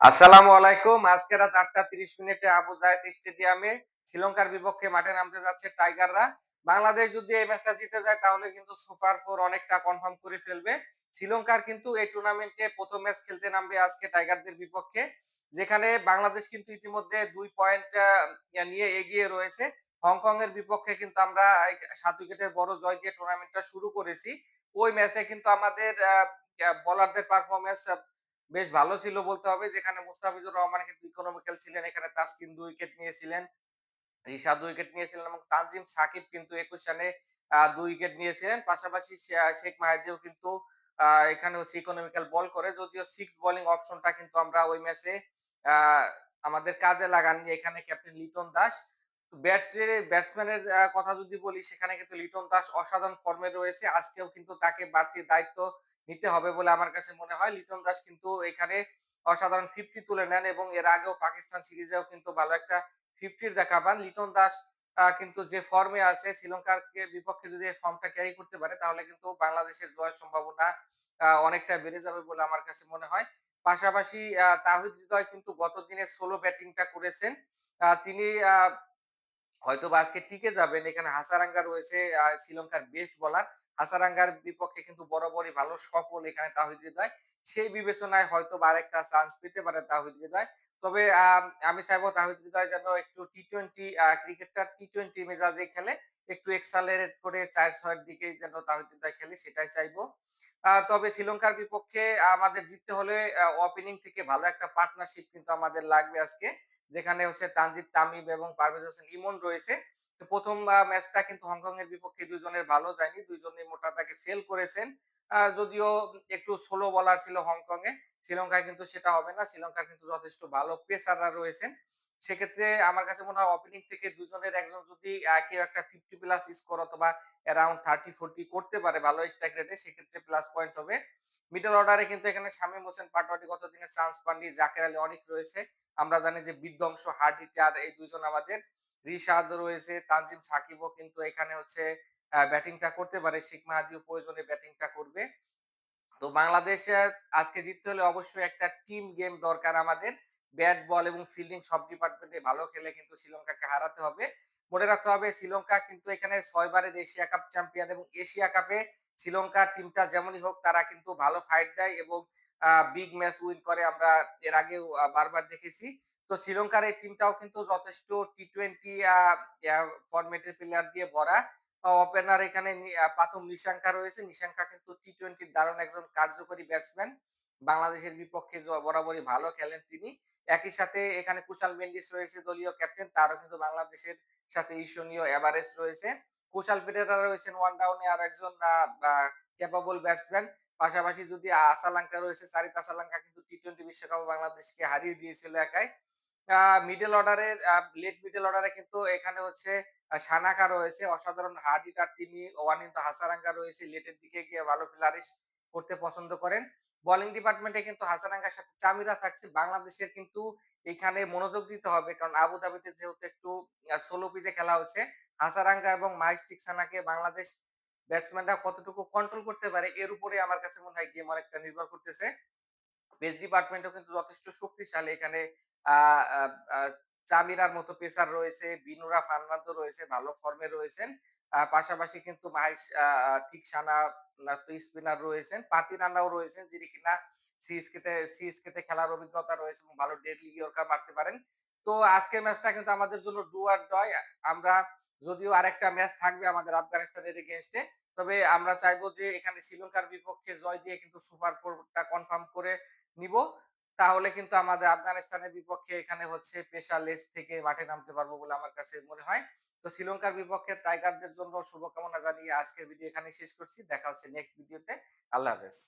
আসসালামু আলাইকুম। আজকে রাত আটটা তিরিশ মিনিটে আবু জাহেদ স্টেডিয়ামে শ্রীলঙ্কার বিপক্ষে মাঠে নামতে যাচ্ছে টাইগাররা। বাংলাদেশ যদি এই ম্যাচটা জিতে যায়, তাহলে কিন্তু সুপার ফোর অনেকটা কনফার্ম করে ফেলবে। শ্রীলঙ্কার কিন্তু এই টুর্নামেন্টে প্রথম ম্যাচ খেলতে নামবে আজকে টাইগারদের বিপক্ষে, যেখানে বাংলাদেশ কিন্তু ইতিমধ্যে দুই পয়েন্ট নিয়ে এগিয়ে রয়েছে। হংকং এর বিপক্ষে কিন্তু আমরা সাত উইকেটের বড় জয় দিয়ে টুর্নামেন্টটা শুরু করেছি। ওই ম্যাচে কিন্তু আমাদের বোলারদের পারফরমেন্স বেশ ভালো ছিল বলতে হবে। যেখানে মুস্তাফিজুর রহমান কিন্তু ইকোনমিক্যাল ছিলেন, এখানে তাসকিন দুই উইকেট নিয়েছিলেন, রিশাদ দুই উইকেট নিয়েছিলেন এবং তানজিম সাকিব কিন্তু একুশ রানে দুই উইকেট নিয়েছিলেন। পাশাপাশি শেখ মাহিদিও কিন্তু এখানে হচ্ছে ইকোনমিক্যাল বল করে। যদিও সিক্স বোলিং অপশনটা কিন্তু আমরা ওই ম্যাচে আমাদের কাজে লাগাননি। এখানে ক্যাপ্টেন লিটন দাস ব্যাটের ব্যাটসম্যানের কথা যদি বলি, সেখানে কিন্তু লিটন দাস অসাধারণ ফর্মে রয়েছে। আজকেও কিন্তু তাকে বাড়তি দায়িত্ব নিতে হবে বলে আমার কাছে মনে হয়। লিটন দাস কিন্তু এখানে অসাধারণ ফিফটি তুলে নেন এবং এর আগেও পাকিস্তান সিরিজেও কিন্তু ভালো একটা ফিফটির দেখা পান। লিটন দাস কিন্তু যে ফর্মে আছে শ্রীলঙ্কার বিপক্ষে যদি ফর্মটা ক্যারি করতে পারে, তাহলে কিন্তু বাংলাদেশের জয়ের সম্ভাবনা অনেকটা বেড়ে যাবে বলে আমার কাছে মনে হয়। পাশাপাশি তাহিদ হৃদয় কিন্তু গত দিনে সোলো ব্যাটিংটা করেছেন। তিনি হয়তো আজকে টিকে যাবেন। এখানে হাসারাঙ্গা রয়েছে শ্রীলঙ্কার বেস্ট বলার হাসারাঙ্গার বিপক্ষে কিন্তু বরাবরই ভালো, সফল এখানে তাহিদ হৃদয়। সেই বিবেচনায় হয়তো বা আরেকটা চান্স পেতে পারে তাহিদ হৃদয়। তবে আমি চাইব তাহিদ হৃদয় যেন একটু টি টোয়েন্টি ক্রিকেটটা টি টোয়েন্টি মেজাজে খেলে, একটু এক্সালারেট করে চার ছয়ের দিকে যেন তাহিদ হৃদয় খেলে, সেটাই চাইব। তবে শ্রীলঙ্কার বিপক্ষে আমাদের জিততে হলে ওপেনিং থেকে ভালো একটা পার্টনারশিপ কিন্তু আমাদের লাগবে আজকে, যেখানে হচ্ছে তানজিদ তামিম এবং পারভেজ হোসেন ইমন রয়েছে। প্রথম ম্যাচটা কিন্তু হংকং এর বিপক্ষে দুইজনের ভালো যায়নি। দুইজনই মোটা তাকে ফেল করেছেন। যদিও একটু স্লো বলার ছিল হংকং এ শ্রীলঙ্কায় কিন্তু সেটা হবে না। শ্রীলঙ্কার কিন্তু যথেষ্ট ভালো পেসাররা রয়েছেন। সেক্ষেত্রে আমার কাছে মনে হয় ওপেনিং থেকে দুজনের একজন যদি কেউ একটা ফিফটি প্লাস স্কোর অথবা অ্যারাউন্ড থার্টি ফোরটি করতে পারে ভালো স্ট্রাইক রেটে সেক্ষেত্রে প্লাস পয়েন্ট হবে। মিডল অর্ডারে কিন্তু এখানে শামীম হোসেন পাটোয়ারি গত দিনে চান্স পাননি। জাকের আলী অনেক রয়েছে। আমরা জানি যে বিধ্বংস হার্ড হিটার এই দুইজন আমাদের। রিশাদ রয়েছে, তানজিম সাকিবও কিন্তু এখানে হচ্ছে ব্যাটিংটা করতে পারে। শেখ মাহাদিও প্রয়োজনে ব্যাটিংটা করবে। তো বাংলাদেশ আজকে জিততে হলে অবশ্যই একটা টিম গেম দরকার আমাদের। ব্যাট, বল এবং ফিল্ডিং সব ডিপার্টমেন্টে ভালো খেলে কিন্তু শ্রীলঙ্কাকে হারাতে হবে। মনে রাখতে হবে, শ্রীলঙ্কা কিন্তু এখানে ছয়বারের এশিয়া কাপ চ্যাম্পিয়ন এবং এশিয়া কাপে শ্রীলঙ্কার টিমটা যেমনই হোক তারা কিন্তু ভালো ফাইট দেয় এবং বিগ ম্যাচ উইন করে। আমরা এর আগেও বারবার দেখেছি। তো শ্রীলঙ্কার এই টিমটাও কিন্তু যথেষ্ট টি টোয়েন্টি ফরম্যাটের প্লেয়ার দিয়ে ভরা। ওপেনার এখানে প্রথম নিশাঙ্কা রয়েছে। নিশাঙ্কা কিন্তু টি টোয়েন্টির দারুণ একজন কার্যকরী ব্যাটসম্যান বাংলাদেশের বিপক্ষে বরাবরই ভালো খেলেন তিনি। একই সাথে এখানে কুশাল মেন্ডিস রয়েছে, দলীয় ক্যাপ্টেন তারও কিন্তু বাংলাদেশের সাথে ঈশনীয় এভারেস্ট রয়েছে। কুশাল পেটেরা রয়েছেন ওয়ান ডাউনে আর একজন ক্যাপাবল ব্যাটসম্যান পাশাপাশি যদি আসালাঙ্কা রয়েছে, সারিত আসালাঙ্কা কিন্তু টি টোয়েন্টি বিশ্বকাপ বাংলাদেশকে হারিয়ে দিয়েছিল একাই। মিডল অর্ডারের লেট মিডল অর্ডারে কিন্তু এখানে হচ্ছে সানাকা রয়েছে, অসাধারণ হার্ড হিটার তিনি ওয়ানিন্ত হাসারাঙ্গা রয়েছে লেটের দিকে গিয়ে ভালো ফিলারিশ করতে পছন্দ করেন। বোলিং ডিপার্টমেন্টে কিন্তু হাসারাঙ্গার সাথে চামিরা থাকছে, বাংলাদেশের কিন্তু এখানে মনোযোগ দিতে হবে, কারণ আবুধাবিতে যেহেতু একটু সোলো পিচে খেলা হচ্ছে, হাসারাঙ্গা এবং মাইস্টিক সানাকে বাংলাদেশ ব্যাটসম্যানরা কতটুকু কন্ট্রোল করতে পারে, এর উপরে আমার কাছে মনে হয় গেম অনেকটা নির্ভর করতেছে। পেস ডিপার্টমেন্টও কিন্তু যথেষ্ট শক্তিশালী, এখানে চামিরার মতো পেসার রয়েছে, বিনুরা ফার্নান্দো রয়েছে, ভালো ফর্মে রয়েছেন। পাশাপাশি কিন্তু মাহেশ ঠিক সানা স্পিনার রয়েছেন। পাতি রান্নাও রয়েছেন, যিনি কিনা সিএসকেতে সিএসকেতে খেলার অভিজ্ঞতা রয়েছে এবং ভালো ডেডলি ইয়র্কার মারতে পারেন। তো আজকের ম্যাচটা কিন্তু আমাদের জন্য ডু আর ডয় আমরা যদিও আরেকটা ম্যাচ থাকবে আমাদের আফগানিস্তানের এগেনস্টে তবে আমরা চাইব যে এখানে শ্রীলঙ্কার বিপক্ষে জয় দিয়ে কিন্তু সুপার ফোরটা কনফার্ম করে নিব। তাহলে কিন্তু আমাদের আফগানিস্তানের বিপক্ষে এখানে হচ্ছে পেশা লেস থেকে মাঠে নামতে পারব বলে আমার কাছে মনে হয়। তো শ্রীলঙ্কার বিপক্ষে টাইগারদের জন্য শুভকামনা জানিয়ে আজকের ভিডিও এখানে শেষ করছি। দেখা হচ্ছে নেক্সট ভিডিওতে আল্লাহ হাফেজ।